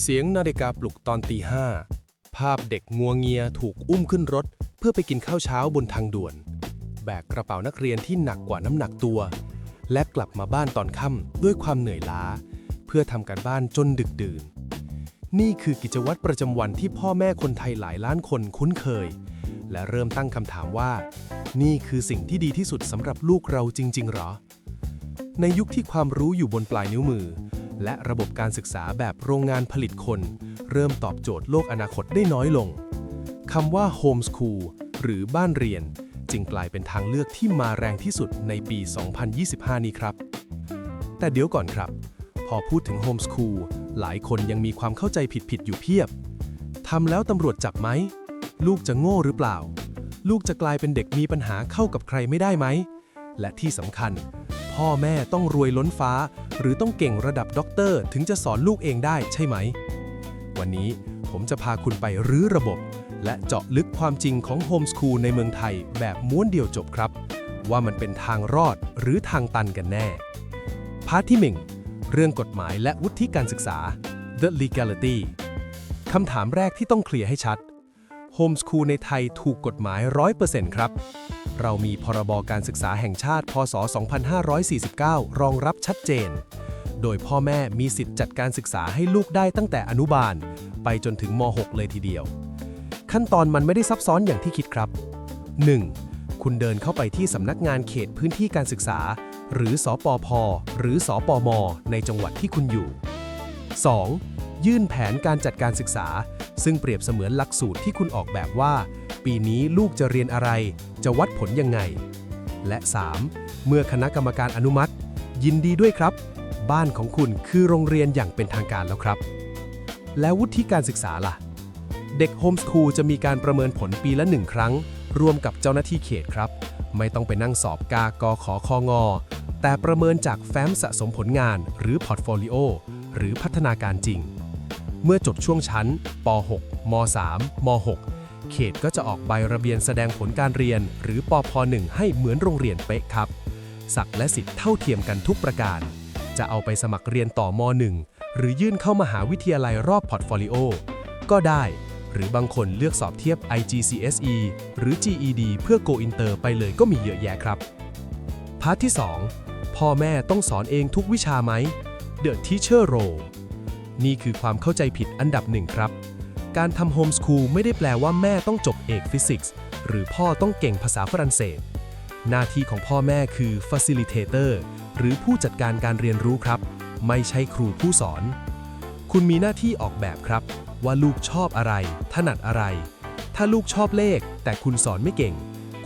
เสียงนาฬิกาปลุกตอนตีห้าภาพเด็กงัวเงียถูกอุ้มขึ้นรถ เพื่อไปกินข้าวเช้าบนทางด่วน แบกกระเป๋านักเรียนที่หนักกว่าน้ำหนักตัว และกลับมาบ้านตอนค่ำด้วยความเหนื่อยล้า เพื่อทำการบ้านจนดึกดื่น นี่คือกิจวัตรประจำวันที่พ่อแม่คนไทยหลายล้านคนคุ้นเคย และเริ่มตั้งคำถามว่า นี่คือสิ่งที่ดีที่สุดสำหรับลูกเราจริง ๆ หรอ ในยุคที่ความรู้อยู่บนปลายนิ้วมือ และระบบการศึกษาแบบโรงงานผลิตคน เริ่มตอบโจทย์โลกอนาคตได้น้อยลงคำว่า homeschool หรือบ้านเรียน จึงกลายเป็นทางเลือกที่มาแรงที่สุดในปี 2025 นี้ครับ แต่เดี๋ยวก่อนครับ พอพูดถึง homeschool หลายคนยังมีความเข้าใจผิดๆอยู่เพียบทำแล้วตำรวจจับไหม ลูกจะโง่หรือเปล่า ลูกจะกลายเป็นเด็กมีปัญหาเข้ากับใครไม่ได้ไหม และที่สำคัญ พ่อแม่ต้องรวยล้นฟ้า หรือต้องเก่งระดับด็อกเตอร์ ถึงจะสอนลูกเองได้ใช่ไหม วันนี้ผมจะพาคุณไปรื้อระบบ และเจาะลึกความจริงของโฮมส o ูลในเมืองไทยแบบม้วนเดียวจบครับ ว่ามันเป็นทางรอดหรือทางตันกันแน่ พาร์ทที่ 1 เรื่องกฎหมายและวุฒิการศึกษา the legality คำถามแรกที่ต้องเคลียร์ให้ชัดโฮมส o ูลในไทยถูกกฎหมาย 100%ครับ เรามีพรบการศึกษาแห่งชาติ พศ 2549 รองรับชัดเจน โดยพ่อแม่มีสิทธิ์จัดการศึกษาให้ลูกได้ตั้งแต่อนุบาล ไปจนถึงม .6 เลยทีเดียว ขั้นตอนมันไม่ได้ซับซ้อนอย่างที่คิดครับ 1. คุณเดินเข้าไปที่สำนักงานเขตพื้นที่การศึกษา หรือสอปอพหรือสอปอมในจังหวัดที่คุณอยู่ 2. ยื่นแผนการจัดการศึกษา ซึ่งเปรียบเสมือนหลักสูตรที่คุณออกแบบว่า ปีนี้ลูกจะเรียนอะไร จะวัดผลยังไง และ 3. เมื่อคณะกรรมการอนุมัติ ยินดีด้วยครับ บ้านของคุณคือโรงเรียนอย่างเป็นทางการแล้วครับ แล้ววุฒิการศึกษาล่ะ เด็กโฮมส o ูลจะมีการประเมินผลปีละหนึ่งครั้ง ร่วมกับเจ้าหน้าที่เขตครับ ไม่ต้องไปนั่งสอบกากอขอคองอ แต่ประเมินจากแฟ้มสะสมผลงาน หรือพอร์ตโฟลิโอหรือพัฒนาการจริง เมื่อจบช่วงชั้นป .6 ม .3 ม .6 เขตก็จะออกใบระเบียนแสดงผลการเรียน หรือปอพ .1 ให้เหมือนโรงเรียนเป๊ะครับ ศักดิ์และสิทธิ์เท่าเทียมกันทุกประการ จะเอาไปสมัครเรียนต่อม .1 หรือยื่นเข้ามหาวิทยาลัยรอบพอร์ตโฟลิโอก็ได้ หรือบางคนเลือกสอบเทียบ IGCSE หรือ GED เพื่อ Go Inter ไปเลยก็มีเยอะแยะครับพาร์ทที่ 2 พ่อแม่ต้องสอนเองทุกวิชาไหม The Teacher Role นี่คือความเข้าใจผิดอันดับหนึ่งครับ การทำโฮมส o ูลไม่ได้แปลว่าแม่ต้องจบเอกฟิสิกส์หรือพ่อต้องเก่งภาษาฝรั่งเศส หน้าที่ของพ่อแม่คือ Facilitator หรือผู้จัดการการเรียนรู้ครับ ไม่ใช่ครูผู้สอน คุณมีหน้าที่ออกแบบครับ ว่าลูกชอบอะไร ถนัดอะไร ถ้าลูกชอบเลข แต่คุณสอนไม่เก่ง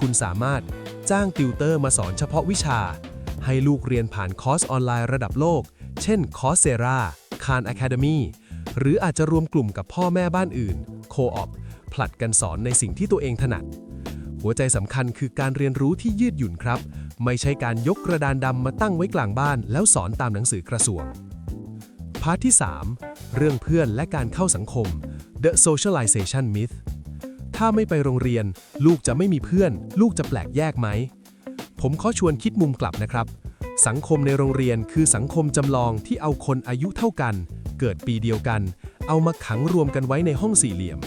คุณสามารถจ้างติวเตอร์มาสอนเฉพาะวิชา ให้ลูกเรียนผ่านคอร์สออนไลน์ระดับโลก เช่นคอร์สเซราคานอะคาเดมี หรืออาจจะรวมกลุ่มกับพ่อแม่บ้านอื่น โคออปผลัดกันสอนในสิ่งที่ตัวเองถนัด หัวใจสำคัญคือการเรียนรู้ที่ยืดหยุ่นครับ ไม่ใช่การยกกระดานดำมาตั้งไว้กลางบ้าน แล้วสอนตามหนังสือกระทรวงพาร์ทที่ 3 เรื่องเพื่อนและการเข้าสังคม The Socialization Myth ถ้าไม่ไปโรงเรียน ลูกจะไม่มีเพื่อน ลูกจะแปลกแยกไหม ผมขอชวนคิดมุมกลับนะครับ สังคมในโรงเรียนคือสังคมจำลองที่เอาคนอายุเท่ากัน เกิดปีเดียวกัน เอามาขังรวมกันไว้ในห้องสี่เหลี่ยม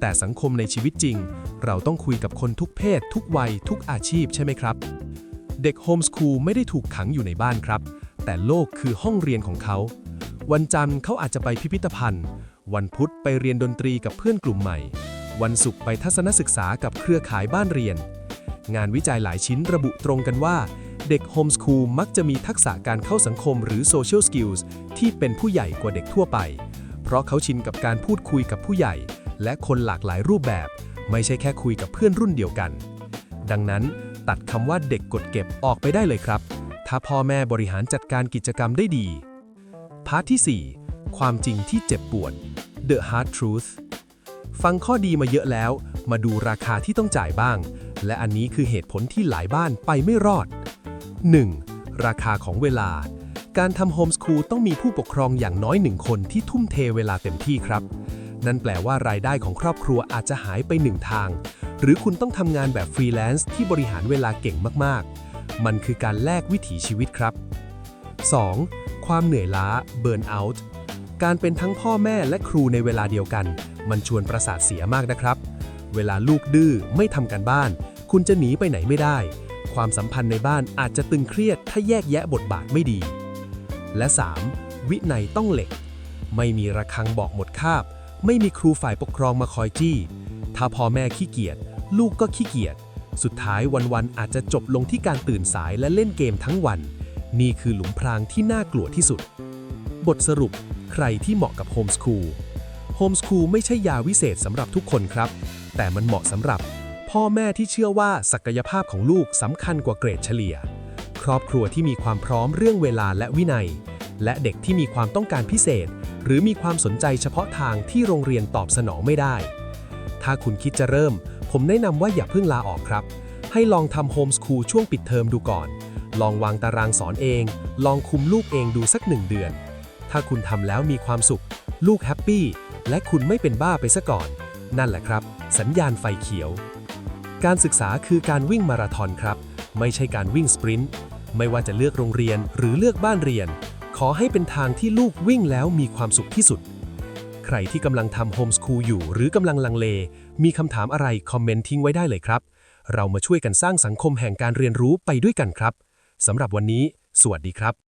แต่สังคมในชีวิตจริง เราต้องคุยกับคนทุกเพศ ทุกวัย ทุกอาชีพใช่ไหมครับ เด็กโฮมส o ูลไม่ได้ถูกขังอยู่ในบ้านครับ แต่โลกคือห้องเรียนของเขา วันจันทร์เขาอาจจะไปพิพิธภัณฑ์ วันพุธไปเรียนดนตรีกับเพื่อนกลุ่มใหม่ วันศุกร์ไปทัศนศึกษากับเครือข่ายบ้านเรียน งานวิจัยหลายชิ้นระบุตรงกันว่า เด็กโฮมส o ูลมักจะมีทักษะการเข้าสังคมหรือ social skills ที่เป็นผู้ใหญ่กว่าเด็กทั่วไป เพราะเขาชินกับการพูดคุยกับผู้ใหญ่ และคนหลากหลายรูปแบบ ไม่ใช่แค่คุยกับเพื่อนรุ่นเดียวกัน ดังนั้นตัดคำว่าเด็กกดเก็บออกไปได้เลยครับ ถ้าพ่อแม่บริหารจัดการกิจกรรมได้ดี พาร์ทที่ 4 ความจริงที่เจ็บปวด The Hard Truth ฟังข้อดีมาเยอะแล้ว มาดูราคาที่ต้องจ่ายบ้าง และอันนี้คือเหตุผลที่หลายบ้านไปไม่รอด 1. ราคาของเวลา การทำโฮมส o ูลต้องมีผู้ปกครองอย่างน้อยหนึ่งคนที่ทุ่มเทเวลาเต็มที่ครับ นั่นแปลว่ารายได้ของครอบครัวอาจจะหายไปหนึ่งทาง หรือคุณต้องทำงานแบบฟรีแลนซ์ที่บริหารเวลาเก่งมากๆ มันคือการแลกวิถีชีวิตครับ 2. ความเหนื่อยล้า Burn out การเป็นทั้งพ่อแม่และครูในเวลาเดียวกัน มันชวนประสาทเสียมากนะครับ เวลาลูกดื้อไม่ทำกันบ้าน คุณจะหนีไปไหนไม่ได้ ความสัมพันธ์ในบ้านอาจจะตึงเครียดถ้าแยกแยะบทบาทไม่ดี และ 3. วินัยต้องเหล็ก ไม่มีระฆังบอกหมดคาบ ไม่มีครูฝ่ายปกครองมาคอยจี้ ถ้าพ่อแม่ขี้เกียจ ลูกก็ขี้เกียจ สุดท้ายวันๆอาจจะจบลงที่การตื่นสายและเล่นเกมทั้งวัน นี่คือหลุมพรางที่น่ากลัวที่สุด บทสรุป ใครที่เหมาะกับโฮมสคูล โฮมสคูลไม่ใช่ยาวิเศษสำหรับทุกคนครับ แต่มันเหมาะสำหรับ พ่อแม่ที่เชื่อว่าศักยภาพของลูกสำคัญกว่าเกรดเฉลี่ย ครอบครัวที่มีความพร้อมเรื่องเวลาและวินัย และเด็กที่มีความต้องการพิเศษ หรือมีความสนใจเฉพาะทางที่โรงเรียนตอบสนองไม่ได้ ถ้าคุณคิดจะเริ่ม ผมแนะนำว่าอย่าเพิ่งลาออกครับ ให้ลองทำโฮมสคูลช่วงปิดเทอมดูก่อน ลองวางตารางสอนเอง ลองคุมลูกเองดูสักหนึ่งเดือน ถ้าคุณทำแล้วมีความสุข ลูกแฮปปี้และคุณไม่เป็นบ้าไปซะก่อน นั่นแหละครับ สัญญาณไฟเขียว การศึกษาคือการวิ่งมาราธอนครับ ไม่ใช่การวิ่งสปรินต์ไม่ว่าจะเลือกโรงเรียนหรือเลือกบ้านเรียน ขอให้เป็นทางที่ลูกวิ่งแล้วมีความสุขที่สุด ใครที่กำลังทำโฮมสคูลอยู่หรือกำลังลังเล มีคำถามอะไรคอมเมนต์ทิ้งไว้ได้เลยครับ เรามาช่วยกันสร้างสังคมแห่งการเรียนรู้ไปด้วยกันครับสำหรับวันนี้ สวัสดีครับ